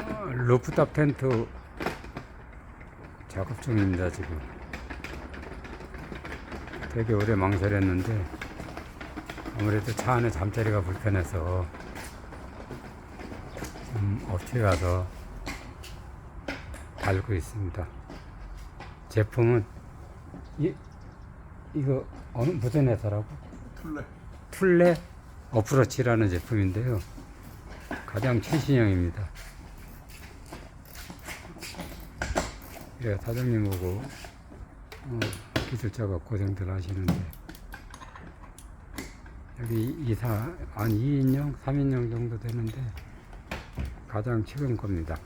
어, 루프탑 텐트 작업 중입니다 지금 되게 오래 망설였는데 아무래도 차 안에 잠자리가 불편해서 좀 업체에 가서 달고 있습니다 제품은 이, 이거 어느 무슨 회사라고? 툴레. 툴레 어프로치라는 제품인데요. 가장 최신형입니다. 예, 사장님 보고 어, 기술자가 고생들 하시는데 여기 이사 한 2인용, 3인용 정도 되는데 가장 최근 겁니다.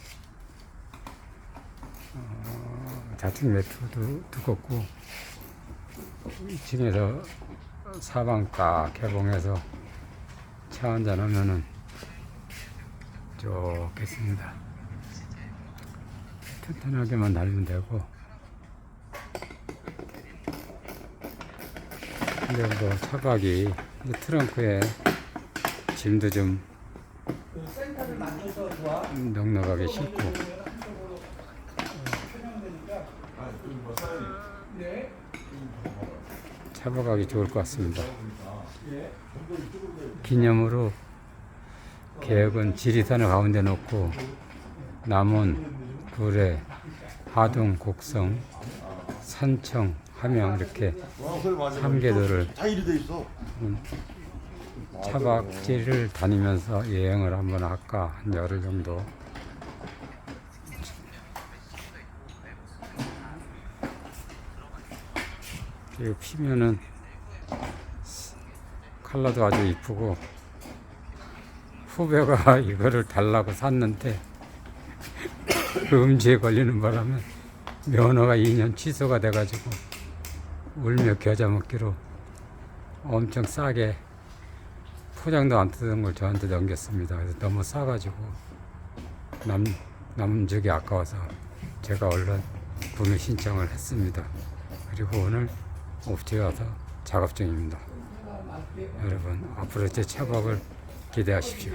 어, 좌측 매트도 두껍고 2층에서 사방 딱 개봉해서 차 한잔 하면은 좋겠습니다. 튼튼하게만 달면 되고. 근데 뭐 차박이 이 트렁크에 짐도 좀. 넉넉하게 싣고. 차박하기 좋을 것 같습니다. 기념으로 계획은 지리산을 가운데 놓고 남원, 구례, 하동, 곡성, 산청, 함양 이렇게 와, 그래 맞아. 삼 개도를 다 일이 돼 있어. 차박지를 다니면서 여행을 한번 할까 한 열흘 정도 이거 피면은 컬러도 아주 이쁘고 후배가 이거를 달라고 샀는데 그 음지에 걸리는 바람에 면허가 2년 취소가 돼가지고 울며 겨자 먹기로 엄청 싸게 포장도 안 뜯은 걸 저한테 넘겼습니다. 그래서 너무 싸가지고 남, 남은 적이 아까워서 제가 얼른 구매 신청을 했습니다. 그리고 오늘 옵티에 와서 작업 중입니다. 여러분 앞으로 제 차박을 기대하십시오.